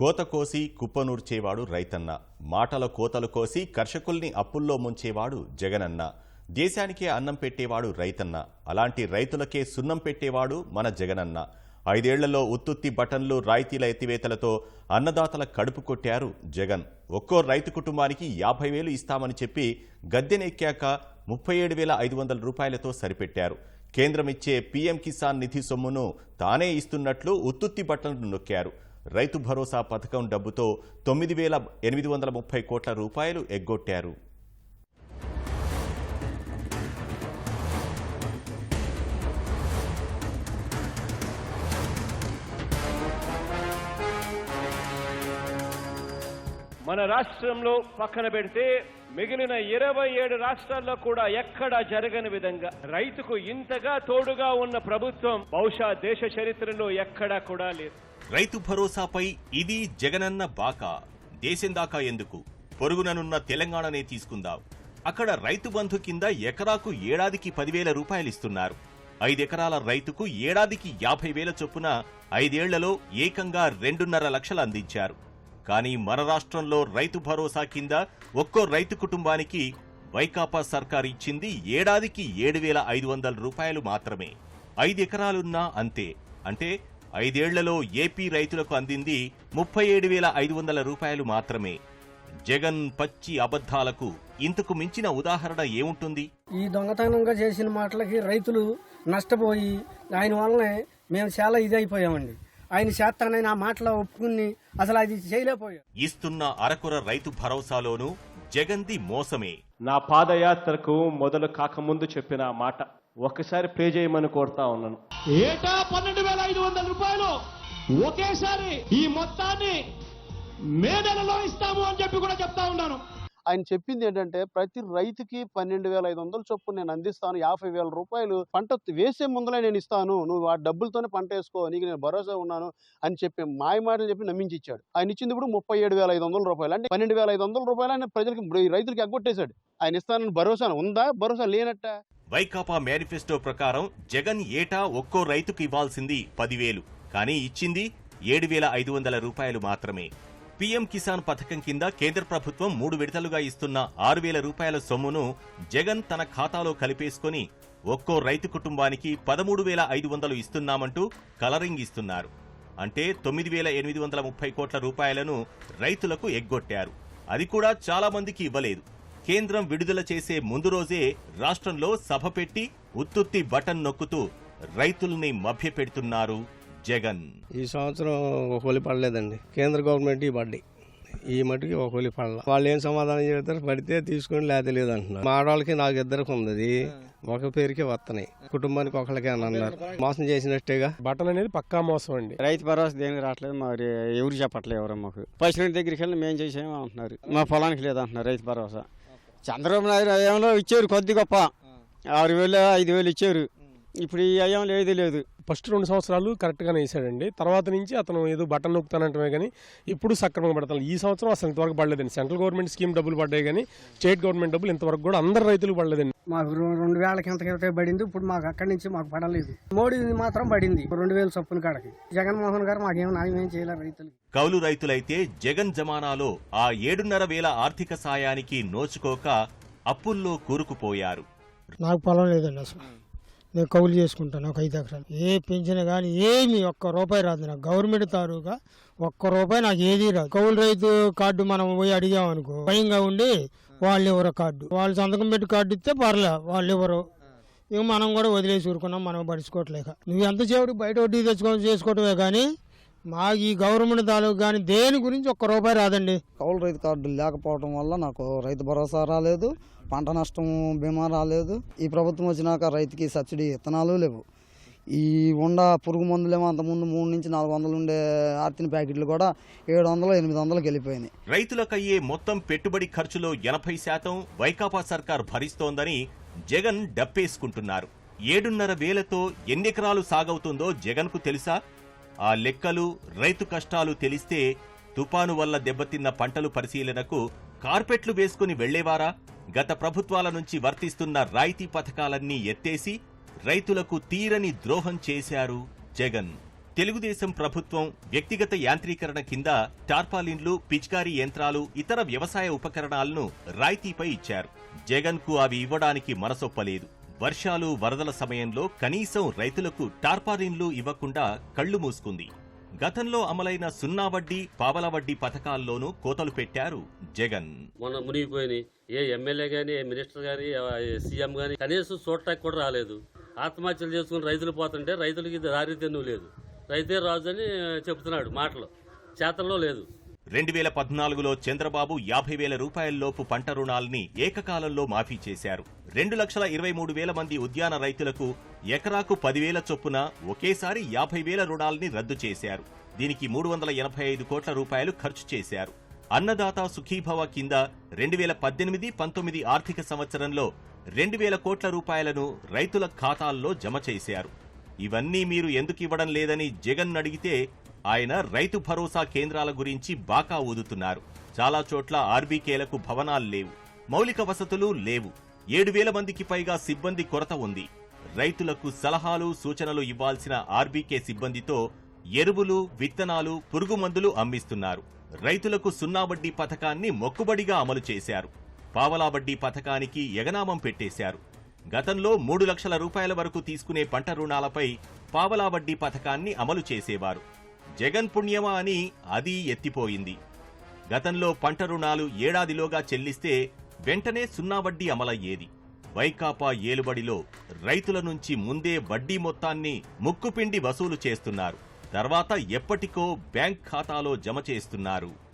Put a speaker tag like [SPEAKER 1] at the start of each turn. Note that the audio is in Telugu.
[SPEAKER 1] కోత కోసి కుప్పనూర్చేవాడు రైతన్న. మాటల కోతలు కోసి కర్షకుల్ని అప్పుల్లో ముంచేవాడు జగనన్న. దేశానికే అన్నం పెట్టేవాడు రైతన్న. అలాంటి రైతులకే సున్నం పెట్టేవాడు మన జగనన్న. ఐదేళ్ళలో ఉత్తుత్తి బటన్లు రాయితీల ఎత్తివేతలతో అన్నదాతల కడుపు కొట్టారు జగన్. ఒక్కో రైతు కుటుంబానికి యాభై వేలు ఇస్తామని చెప్పి గద్దెనెక్కాక ముప్పై ఏడు వేల ఐదు వందల రూపాయలతో సరిపెట్టారు. కేంద్రం ఇచ్చే పీఎం కిసాన్ నిధి సొమ్మును తానే ఇస్తున్నట్లు ఉత్తుత్తి బట్టలను నొక్కారు. రైతు భరోసా పథకం డబ్బుతో తొమ్మిది వేల ఎనిమిది వందల ముప్పై కోట్ల రూపాయలు ఎగ్గొట్టారు.
[SPEAKER 2] మన రాష్ట్రంలో పక్కన పెడితే మిగిలిన ఇరవై ఏడు రాష్ట్రాల్లో కూడా ఎక్కడా జరగని విధంగా రైతుకు ఇంతగా తోడుగా ఉన్న ప్రభుత్వం బహుశా దేశ చరిత్రలో ఎక్కడా కూడా లేదు.
[SPEAKER 1] రైతు భరోసాపై ఇది జగనన్న బాకా. దేశం దాకా ఎందుకు? పొరుగుననున్న తెలంగాణనే తీసుకుందాం. అక్కడ రైతు బంధు కింద ఎకరాకు ఏడాదికి పదివేల రూపాయలు ఇస్తున్నారు ఐదెకరాల రైతుకు ఏడాదికి యాభై వేల చొప్పున ఐదేళ్ళలో ఏకంగా రెండున్నర లక్షలు అందించారు. కానీ మన రాష్ట్రంలో రైతు భరోసా కింద ఒక్కో రైతు కుటుంబానికి వైకాపా సర్కార్ ఇచ్చింది ఏడాదికి ఏడు వేల ఐదు వందల రూపాయలు మాత్రమే. ఐదెకరాలున్నా అంతే. అంటే ఐదేళ్ళలో ఏపీ రైతులకు అందింది ముప్పై ఏడు వేల ఐదు వందల రూపాయలు మాత్రమే. జగన్ పచ్చి అబద్ధాలకు ఇంతకు మించిన ఉదాహరణ ఏముంటుంది?
[SPEAKER 3] ఈ దొంగతనంగా చేసిన మాటలకి రైతులు నష్టపోయి ఆయన వల్లనే మేము చాలా ఇది అయిపోయామండి ఆయన చేస్తానని ఆ మాటలో ఒప్పుకుని అసలు అది చేయలేకపోయాం.
[SPEAKER 1] ఇస్తున్న అరకొర రైతు భరోసాలోనూ జగన్ది మోసమే.
[SPEAKER 2] నా పాదయాత్రకు మొదలు కాకముందు చెప్పిన ఆ మాట. ఒక్కసారి ప్లే చేయమని కోరుతా ఉన్నాను.
[SPEAKER 4] ఏటా పన్నెండు వేల ఐదు వందల రూపాయలు ఒకేసారి ఈ మొత్తాన్ని మే నెలలో ఇస్తాము అని చెప్పి కూడా చెప్తా ఉన్నాను.
[SPEAKER 5] ఆయన చెప్పింది ఏంటంటే ప్రతి రైతుకి పన్నెండు వేల ఐదు వందల చొప్పున నేను అందిస్తాను యాభై వేల రూపాయలు పంట వేసే ముందులే నేను ఇస్తాను నువ్వు ఆ డబ్బులతోనే పంట వేసుకో నీకు నేను భరోసా ఉన్నాను అని చెప్పి మాయ మాటలు చెప్పి నమ్మించి ఇచ్చాడు ఆయన ఇచ్చింది ఇప్పుడు ముప్పై ఏడు వేల ఐదు వందల రూపాయలు. అంటే పన్నెండు వేల ఐదు వందల రూపాయలు ఆయన ప్రజలకి రైతులకి ఎగ్గొట్టేశాడు. ఆయన ఇస్తానని భరోసా ఉందా? భరోసా లేనట్ట?
[SPEAKER 1] వైకాపా మేనిఫెస్టో ప్రకారం జగన్ ఏటా ఒక్కో రైతుకు ఇవ్వాల్సింది పదివేలు. కానీ ఇచ్చింది ఏడు వేల ఐదు వందల రూపాయలు మాత్రమే. పీఎం కిసాన్ పథకం కింద కేంద్ర ప్రభుత్వం మూడు విడతలుగా ఇస్తున్న ఆరు వేల రూపాయల సొమ్మును జగన్ తన ఖాతాలో కలిపేసుకొని ఒక్కో రైతు కుటుంబానికి పదమూడు వేల ఐదు వందలు ఇస్తున్నామంటూ కలరింగ్ ఇస్తున్నారు. అంటే తొమ్మిది వేల ఎనిమిది వందల ముప్పై కోట్ల రూపాయలను రైతులకు ఎగ్గొట్టారు. అది కూడా చాలా మందికి ఇవ్వలేదు. కేంద్రం విడుదల చేసే ముందు రోజే రాష్ట్రంలో సభ పెట్టి ఉత్తుత్తి బటన్ నొక్కుతూ రైతుల్ని మభ్యపెడుతున్నారు జగన్.
[SPEAKER 6] ఈ సంవత్సరం ఒక హోలీ పడలేదండి. కేంద్ర గవర్నమెంట్ ఈ పడ్డాయి ఈ మటుకి ఒక హోలీ పడల. వాళ్ళు ఏం సమాధానం చెబుతారు? పడితే తీసుకొని లేకపోతే లేదు అంటున్నారు మా ఆడవాళ్ళకి నాకు ఇద్దరికి ఉంది ఒక పేరుకే వస్తున్నాయి కుటుంబానికి ఒకళ్ళకే అని అన్నారు. మోసం చేసినట్టేగా?
[SPEAKER 7] బట్టలు అనేది పక్కా మోసం అండి.
[SPEAKER 8] రైతు భరోసా దేనికి రావట్లేదు? మరి ఎవరు చెప్పట్లేదు ఎవరు మాకు. పైసలు దగ్గరికి వెళ్ళి మేము చేసాము అంటున్నారు. మా పొలానికి లేదంటున్నారు రైతు భరోసా. చంద్రబాబు నాయుడు అయ్యంలో ఇచ్చారు కొద్ది గొప్ప. ఆరు వేలు ఐదు వేలు ఇచ్చారు. ఇప్పుడు ఈ అయ్యంలో ఏది లేదు
[SPEAKER 7] ఫస్ట్ రెండు సంవత్సరాలు కరెక్ట్ గానే వేసాడండి. తర్వాత నుంచి అతను ఏదో బటన్ నొక్కుతానంటమే కానీ ఇప్పుడు సక్రమంగా పడతాను ఈ సంవత్సరం అసలు ఇంతవరకు పడలేదండి. సెంట్రల్ గవర్నమెంట్ స్కీమ్ డబ్బులు పడ్డాయి కానీ స్టేట్ గవర్నమెంట్ డబ్బులు ఇంతవరకు కూడా అందరు రైతులు పడలేదండి.
[SPEAKER 3] మాకు రెండు వేల కింద కింద పడింది. ఇప్పుడు మాకు అక్కడి నుంచి మాకు పడలేదు. మోడీ మాత్రం పడింది. రెండు వేల చొప్పున కాడకి. జగన్మోహన్ గారు మాకేం న్యాయం ఏం చేయలేరు రైతులు
[SPEAKER 1] కౌలు రైతులైతే జగన్ జమానాలో ఆ ఏడున్నర వేల ఆర్థిక సాయానికి నోచుకోక అప్పుల్లో కూరుకుపోయారు.
[SPEAKER 9] నాకు పొలం లేదండి అసలు. నేను కౌలు చేసుకుంటాను ఒక ఐదు ఎకరాలు. ఏ పెంచిన కానీ ఏమి ఒక్క రూపాయి రాదు నాకు. గవర్నమెంట్ తారుగా ఒక్క రూపాయి నాకు ఏది రాదు. కౌలు రైతు కార్డు మనం పోయి అడిగామనుకో భయంగా ఉండి వాళ్ళు ఎవరో కార్డు. వాళ్ళు సంతకం పెట్టి కార్డు ఇస్తే పర్లే వాళ్ళు ఎవరు. ఇక మనం కూడా వదిలేసి ఊరుకున్నాం మనం పడుచుకోవట్లేక నువ్వు ఎంత చేయడు బయట వడ్డీ తెచ్చుకొని చేసుకోవటమే కానీ మాకు ఈ గవర్నమెంట్ తాలూకు కానీ దేని గురించి ఒక్క రూపాయి రాదండి.
[SPEAKER 10] కౌలు రైతు కార్డు లేకపోవడం వల్ల నాకు రైతు భరోసా రాలేదు పంట నష్టం బీమా రాలేదు. ఈ ప్రభుత్వం వచ్చినాక రైతుకి సబ్సిడీ విత్తనాలు లేవు. ఈ ఉండ పురుగు మందులేమో అంతకుముందు మూడు నుంచి నాలుగు వందలు ఉండే ఆర్తిన ప్యాకెట్లు కూడా ఏడు వందలు ఎనిమిది వందలకి వెళ్ళిపోయినాయి.
[SPEAKER 1] రైతులకయ్యే మొత్తం పెట్టుబడి ఖర్చులో ఎనభై శాతం వైకాపా సర్కార్ భరిస్తోందని జగన్ డప్పేసుకుంటున్నారు. ఏడున్నర వేలతో ఎన్నెకరాలు సాగవుతుందో జగన్కు తెలుసా? ఆ లెక్కలు రైతు కష్టాలు తెలిస్తే తుపాను వల్ల దెబ్బతిన్న పంటలు పరిశీలనకు కార్పెట్లు వేసుకుని వెళ్ళేవారా? గత ప్రభుత్వాల నుంచి వర్తిస్తున్న రాయితీ పథకాలన్నీ ఎత్తేసి రైతులకు తీరని ద్రోహం చేశారు జగన్. తెలుగుదేశం ప్రభుత్వం వ్యక్తిగత యాంత్రీకరణ కింద టార్పాలిన్లు పిచికారీ యంత్రాలు ఇతర వ్యవసాయ ఉపకరణాలను రాయితీపై ఇచ్చారు. జగన్కు అవి ఇవ్వడానికి మనసొప్పలేదు. వర్షాలు వరదల సమయంలో కనీసం రైతులకు టార్పాలిన్లు ఇవ్వకుండా కళ్ళు మూసుకుంది. గతంలో అమలైన సున్నా వడ్డీ పావల వడ్డీ పథకాల్లోనూ కోతలు పెట్టారు జగన్.
[SPEAKER 11] మొన్న మునిగిపోయినాయి. ఏ ఎమ్మెల్యే గాని ఏ మినిస్టర్ గాని ఏ సీఎం గాని కనీసం చూడటానికి కూడా రాలేదు. ఆత్మహత్యలు చేసుకుని రైతులు పోతుంటే రైతులకి దారి తెన్ను లేదు. రైతే రాజు అని చెప్తున్నాడు మాటలు. చేతల్లో లేదు.
[SPEAKER 1] రెండు వేల పద్నాలుగులో చంద్రబాబు యాభై వేల రూపాయల్లోపు పంట రుణాల్ని ఏకకాలంలో మాఫీ చేశారు. రెండు లక్షల ఇరవై మూడు వేల మంది ఉద్యాన రైతులకు ఎకరాకు పదివేల చొప్పున ఒకేసారి యాభై వేల రుణాల్ని రద్దు చేశారు. దీనికి మూడు వందల ఎనభై ఐదు కోట్ల రూపాయలు ఖర్చు చేశారు. అన్నదాత సుఖీభవ కింద రెండు వేల పద్దెనిమిది పంతొమ్మిది ఆర్థిక సంవత్సరంలో రెండు వేల కోట్ల రూపాయలను రైతుల ఖాతాల్లో జమ చేశారు. ఇవన్నీ మీరు ఎందుకు ఇవ్వడం లేదని జగన్ అడిగితే ఆయన రైతు భరోసా కేంద్రాల గురించి బాకా ఊదుతున్నారు. చాలా చోట్ల ఆర్బీకేలకు భవనాలు లేవు. మౌలిక వసతులు లేవు. ఏడు వేల మందికి పైగా సిబ్బంది కొరత ఉంది. రైతులకు సలహాలు సూచనలు ఇవ్వాల్సిన ఆర్బీకే సిబ్బందితో ఎరువులు విత్తనాలు పురుగుమందులు అమ్మిస్తున్నారు. రైతులకు సున్నా వడ్డీ పథకాన్ని మొక్కుబడిగా అమలు చేశారు. పావలా వడ్డీ పథకానికి ఎగనామం పెట్టేశారు. గతంలో మూడు లక్షల రూపాయల వరకు తీసుకునే పంట రుణాలపై పావలా వడ్డీ పథకాన్ని అమలు చేసేవారు. జగన్ పుణ్యమా అని అది ఎత్తిపోయింది. గతంలో పంట రుణాలు ఏడాదిలోగా చెల్లిస్తే వెంటనే సున్నా వడ్డీ అమలయ్యేది. వైకాపా ఏలుబడిలో రైతుల నుంచి ముందే వడ్డీ మొత్తాన్ని ముక్కుపిండి వసూలు చేస్తున్నారు. తర్వాత ఎప్పటికో బ్యాంక్ ఖాతాలో జమ చేస్తున్నారు.